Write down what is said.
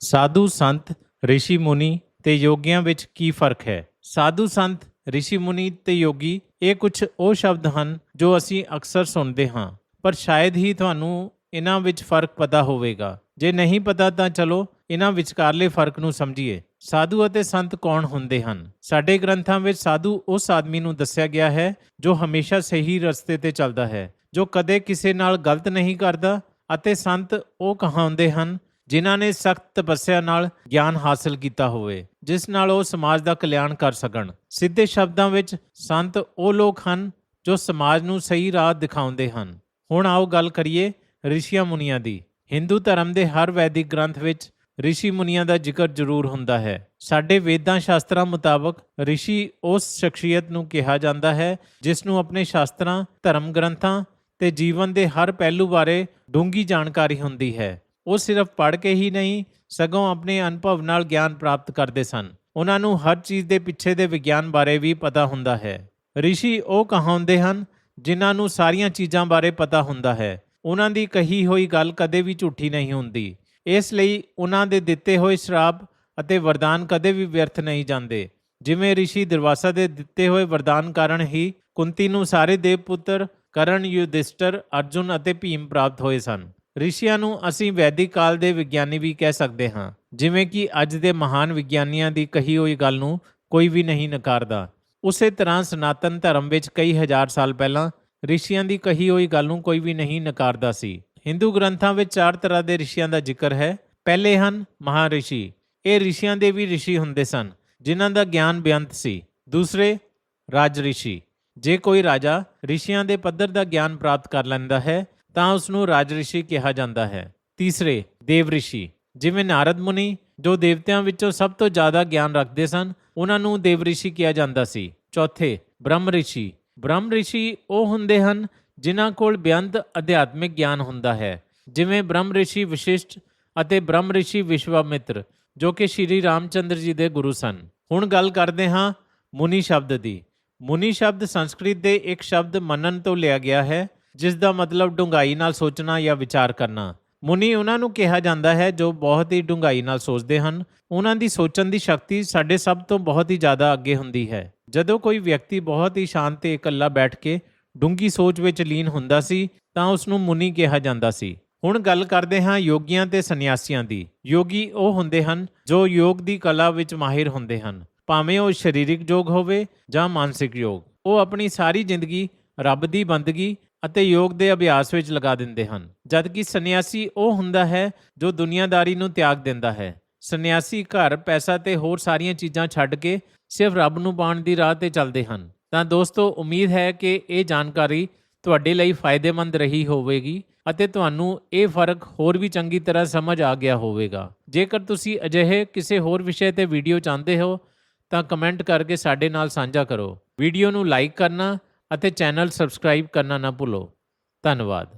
ਸਾਧੂ ਸੰਤ ઋષਿ ਮੁਨੀ ਤੇ ਯੋਗੀਆਂ ਵਿੱਚ ਕੀ ਫਰਕ ਹੈ ਸਾਧੂ ਸੰਤ ઋષਿ ਮੁਨੀ ਤੇ ਯੋਗੀ ਇਹ ਕੁਝ ਉਹ ਸ਼ਬਦ ਹਨ ਜੋ ਅਸੀਂ ਅਕਸਰ ਸੁਣਦੇ ਹਾਂ ਪਰ ਸ਼ਾਇਦ ਹੀ ਤੁਹਾਨੂੰ ਇਹਨਾਂ ਵਿੱਚ ਫਰਕ ਪਤਾ ਹੋਵੇਗਾ ਜੇ ਨਹੀਂ ਪਤਾ ਤਾਂ ਚਲੋ ਇਹਨਾਂ ਵਿਚਕਾਰਲੇ ਫਰਕ ਨੂੰ ਸਮਝੀਏ ਸਾਧੂ ਅਤੇ ਸੰਤ ਕੌਣ ਹੁੰਦੇ ਹਨ ਸਾਡੇ ਗ੍ਰੰਥਾਂ ਵਿੱਚ ਸਾਧੂ ਉਸ ਆਦਮੀ ਨੂੰ ਦੱਸਿਆ ਗਿਆ ਹੈ ਜੋ ਹਮੇਸ਼ਾ ਸਹੀ ਰਸਤੇ ਤੇ ਚੱਲਦਾ ਹੈ ਜੋ ਕਦੇ ਕਿਸੇ ਨਾਲ ਗਲਤ ਨਹੀਂ ਕਰਦਾ ਅਤੇ ਸੰਤ ਉਹ ਕਹਾਉਂਦੇ ਹਨ ਜਿਨ੍ਹਾਂ ਨੇ ਸਖਤ ਤਪੱਸਿਆ ਨਾਲ ਗਿਆਨ ਹਾਸਲ ਕੀਤਾ ਹੋਵੇ, ਜਿਸ ਨਾਲ ਉਹ ਸਮਾਜ ਦਾ ਕਲਿਆਣ ਕਰ ਸਕਣ। ਸਿੱਧੇ ਸ਼ਬਦਾਂ ਵਿੱਚ, ਸੰਤ ਉਹ ਲੋਕ ਹਨ ਜੋ ਸਮਾਜ ਨੂੰ ਸਹੀ ਰਾਹ ਦਿਖਾਉਂਦੇ ਹਨ। ਹੁਣ ਆਓ ਗੱਲ ਕਰੀਏ ਰਿਸ਼ੀਆਂ ਮੁਨੀਆਂ ਦੀ। ਹਿੰਦੂ ਧਰਮ ਦੇ ਹਰ ਵੈਦਿਕ ਗ੍ਰੰਥ ਵਿੱਚ ਰਿਸ਼ੀ ਮੁਨੀਆਂ ਦਾ ਜ਼ਿਕਰ ਜ਼ਰੂਰ ਹੁੰਦਾ ਹੈ। ਸਾਡੇ ਵੇਦਾਂ ਸ਼ਾਸਤਰਾਂ ਮੁਤਾਬਕ ਰਿਸ਼ੀ ਉਸ ਸ਼ਖਸੀਅਤ ਨੂੰ ਕਿਹਾ ਜਾਂਦਾ ਹੈ, ਜਿਸ ਨੂੰ ਆਪਣੇ ਸ਼ਾਸਤਰਾਂ, ਧਰਮ ਗ੍ਰੰਥਾਂ ਤੇ ਜੀਵਨ ਦੇ ਹਰ ਪਹਿਲੂ ਬਾਰੇ ਡੂੰਘੀ ਜਾਣਕਾਰੀ ਹੁੰਦੀ ਹੈ। ਉਹ ਸਿਰਫ ਪੜ੍ਹ ਕੇ ਹੀ ਨਹੀਂ, ਸਗੋਂ ਆਪਣੇ ਅਨੁਭਵ ਨਾਲ ਗਿਆਨ ਪ੍ਰਾਪਤ ਕਰਦੇ ਸਨ। ਉਹਨਾਂ ਨੂੰ ਹਰ ਚੀਜ਼ ਦੇ ਪਿੱਛੇ ਦੇ ਵਿਗਿਆਨ ਬਾਰੇ ਵੀ ਪਤਾ ਹੁੰਦਾ ਹੈ। ਰਿਸ਼ੀ ਉਹ ਕਹਾਉਂਦੇ ਹਨ, ਜਿਨ੍ਹਾਂ ਨੂੰ ਸਾਰੀਆਂ ਚੀਜ਼ਾਂ ਬਾਰੇ ਪਤਾ ਹੁੰਦਾ ਹੈ। ਉਹਨਾਂ ਦੀ ਕਹੀ ਹੋਈ ਗੱਲ ਕਦੇ ਵੀ ਝੂਠੀ ਨਹੀਂ ਹੁੰਦੀ। ਇਸ ਲਈ ਉਹਨਾਂ ਦੇ ਦਿੱਤੇ ਹੋਏ ਸ਼ਰਾਪ ਅਤੇ ਵਰਦਾਨ ਕਦੇ ਵੀ ਵਿਅਰਥ ਨਹੀਂ ਜਾਂਦੇ। ਜਿਵੇਂ ਰਿਸ਼ੀ ਦਰਵਾਸਾ ਦੇ ਦਿੱਤੇ ਹੋਏ ਵਰਦਾਨ ਕਾਰਨ ਹੀ ਕੁੰਤੀ ਨੂੰ ਸਾਰੇ ਦੇਵ ਪੁੱਤਰ, ਕਰਨ ਯੁਧਿਸ਼ਟਰ, ਅਰਜੁਨ ਅਤੇ ਭੀਮ ਪ੍ਰਾਪਤ ਹੋਏ ਸਨ। ਰਿਸ਼ੀਆਂ ਨੂੰ ਅਸੀਂ ਵੈਦਿਕ ਕਾਲ ਦੇ ਵਿਗਿਆਨੀ ਵੀ ਕਹਿ ਸਕਦੇ ਹਾਂ, ਜਿਵੇਂ ਕਿ ਅੱਜ ਦੇ ਮਹਾਨ ਵਿਗਿਆਨੀਆਂ ਦੀ ਕਹੀ ਹੋਈ ਗੱਲ ਨੂੰ ਕੋਈ ਵੀ ਨਹੀਂ ਨਕਾਰਦਾ। ਉਸੇ ਤਰ੍ਹਾਂ ਸਨਾਤਨ ਧਰਮ ਵਿੱਚ ਕਈ ਹਜ਼ਾਰ ਸਾਲ ਪਹਿਲਾਂ ਰਿਸ਼ੀਆਂ ਦੀ ਕਹੀ ਹੋਈ ਗੱਲ ਨੂੰ ਕੋਈ ਵੀ ਨਹੀਂ ਨਕਾਰਦਾ ਸੀ। ਹਿੰਦੂ ਗ੍ਰੰਥਾਂ ਵਿੱਚ ਚਾਰ ਤਰ੍ਹਾਂ ਦੇ ਰਿਸ਼ੀਆਂ ਦਾ ਜ਼ਿਕਰ ਹੈ। ਪਹਿਲੇ ਹਨ ਮਹਾਰਿਸ਼ੀ, ਇਹ ਰਿਸ਼ੀਆਂ ਦੇ ਵੀ ਰਿਸ਼ੀ ਹੁੰਦੇ ਸਨ, ਜਿਨ੍ਹਾਂ ਦਾ ਗਿਆਨ ਬੇਅੰਤ ਸੀ। ਦੂਸਰੇ ਰਾਜ ਰਿਸ਼ੀ ਜੇ ਕੋਈ ਰਾਜਾ ਰਿਸ਼ੀਆਂ ਦੇ ਪੱਧਰ ਦਾ ਗਿਆਨ ਪ੍ਰਾਪਤ ਕਰ ਲੈਂਦਾ ਹੈ ਤਾਂ ਉਸ ਨੂੰ ਰਾਜ ਰਿਸ਼ੀ ਕਿਹਾ ਜਾਂਦਾ ਹੈ। ਤੀਸਰੇ, ਦੇਵ ਰਿਸ਼ੀ। ਜਿਵੇਂ ਨਾਰਦ ਮੁਨੀ, ਜੋ ਦੇਵਤਿਆਂ ਵਿੱਚੋਂ ਸਭ ਤੋਂ ਜ਼ਿਆਦਾ ਗਿਆਨ ਰੱਖਦੇ ਸਨ, ਉਹਨਾਂ ਨੂੰ ਦੇਵ ਰਿਸ਼ੀ ਕਿਹਾ ਜਾਂਦਾ ਸੀ। ਚੌਥੇ, ਬ੍ਰਹਮ ਰਿਸ਼ੀ। ਬ੍ਰਹਮ ਰਿਸ਼ੀ ਉਹ ਹੁੰਦੇ ਹਨ ਜਿਨ੍ਹਾਂ ਕੋਲ ਬੇਅੰਤ ਅਧਿਆਤਮਿਕ ਗਿਆਨ ਹੁੰਦਾ ਹੈ। ਜਿਵੇਂ ਬ੍ਰਹਮ ਰਿਸ਼ੀ ਵਿਸ਼ਿਸ਼ਟ ਅਤੇ ਬ੍ਰਹਮ ਰਿਸ਼ੀ ਵਿਸ਼ਵਾਮਿੱਤਰ, ਜੋ ਕਿ ਸ਼੍ਰੀ ਰਾਮਚੰਦਰ ਜੀ ਦੇ ਗੁਰੂ ਸਨ। ਹੁਣ ਗੱਲ ਕਰਦੇ ਹਾਂ ਮੁਨੀ ਸ਼ਬਦ ਦੀ। ਮੁਨੀ ਸ਼ਬਦ ਸੰਸਕ੍ਰਿਤ ਦੇ ਇੱਕ ਸ਼ਬਦ ਮੰਨਨ ਤੋਂ ਲਿਆ ਗਿਆ ਹੈ ਜਿਸ ਦਾ ਮਤਲਬ ਡੂੰਘਾਈ ਨਾਲ ਸੋਚਣਾ ਜਾਂ ਵਿਚਾਰ ਕਰਨਾ। ਮੁਨੀ ਉਹਨਾਂ ਨੂੰ ਕਿਹਾ ਜਾਂਦਾ ਹੈ ਜੋ ਬਹੁਤ ਹੀ ਡੂੰਘਾਈ ਨਾਲ ਸੋਚਦੇ ਹਨ। ਉਹਨਾਂ ਦੀ ਸੋਚਣ ਦੀ ਸ਼ਕਤੀ ਸਾਡੇ ਸਭ ਤੋਂ ਬਹੁਤ ਹੀ ਜ਼ਿਆਦਾ ਅੱਗੇ ਹੁੰਦੀ ਹੈ। ਜਦੋਂ ਕੋਈ ਵਿਅਕਤੀ ਬਹੁਤ ਹੀ ਸ਼ਾਂਤ ਤੇ ਇਕੱਲਾ ਬੈਠ ਕੇ ਡੂੰਗੀ ਸੋਚ ਵਿੱਚ ਲੀਨ ਹੁੰਦਾ ਸੀ, ਤਾਂ ਉਸ ਨੂੰ ਮੁਨੀ ਕਿਹਾ ਜਾਂਦਾ ਸੀ। ਹੁਣ ਗੱਲ ਕਰਦੇ ਹਾਂ ਯੋਗੀਆਂ ਤੇ ਸੰਨਿਆਸੀਆਂ ਦੀ। ਯੋਗੀ ਉਹ ਹੁੰਦੇ ਹਨ ਜੋ ਯੋਗ ਦੀ ਕਲਾ ਵਿੱਚ ਮਾਹਿਰ ਹੁੰਦੇ ਹਨ। ਭਾਵੇਂ ਉਹ ਸਰੀਰਕ ਯੋਗ ਹੋਵੇ ਜਾਂ ਮਾਨਸਿਕ ਯੋਗ। ਉਹ ਆਪਣੀ ਸਾਰੀ ਜ਼ਿੰਦਗੀ ਰੱਬ ਦੀ ਬੰਦਗੀ ਅਤੇ ਯੋਗ ਦੇ ਅਭਿਆਸ ਵਿੱਚ ਲਗਾ ਦਿੰਦੇ ਹਨ। ਜਦਕਿ ਸੰਨਿਆਸੀ ਉਹ ਹੁੰਦਾ ਹੈ ਜੋ ਦੁਨੀਆਦਾਰੀ ਨੂੰ ਤਿਆਗ ਦਿੰਦਾ ਹੈ। ਸੰਨਿਆਸੀ ਘਰ ਪੈਸਾ ਤੇ ਹੋਰ ਸਾਰੀਆਂ ਚੀਜ਼ਾਂ ਛੱਡ ਕੇ ਸਿਰਫ ਰੱਬ ਨੂੰ ਪਾਉਣ ਦੀ ਰਾਹ ਤੇ ਚੱਲਦੇ ਹਨ। ਤਾਂ ਦੋਸਤੋ, ਉਮੀਦ ਹੈ ਕਿ ਇਹ ਜਾਣਕਾਰੀ ਤੁਹਾਡੇ ਲਈ ਫਾਇਦੇਮੰਦ ਰਹੀ ਹੋਵੇਗੀ ਅਤੇ ਤੁਹਾਨੂੰ ਇਹ ਫ਼ਰਕ ਹੋਰ ਵੀ ਚੰਗੀ ਤਰ੍ਹਾਂ ਸਮਝ ਆ ਗਿਆ ਹੋਵੇਗਾ। ਜੇਕਰ ਤੁਸੀਂ ਅਜਿਹੇ ਕਿਸੇ ਹੋਰ ਵਿਸ਼ੇ ਤੇ ਵੀਡੀਓ ਚਾਹੁੰਦੇ ਹੋ, ਤਾਂ ਕਮੈਂਟ ਕਰਕੇ ਸਾਡੇ ਨਾਲ ਸਾਂਝਾ ਕਰੋ। ਵੀਡੀਓ ਨੂੰ ਲਾਈਕ ਕਰਨਾ ਅਤੇ ਚੈਨਲ ਸਬਸਕ੍ਰਾਈਬ ਕਰਨਾ ਨਾ ਭੁੱਲੋ। ਧੰਨਵਾਦ।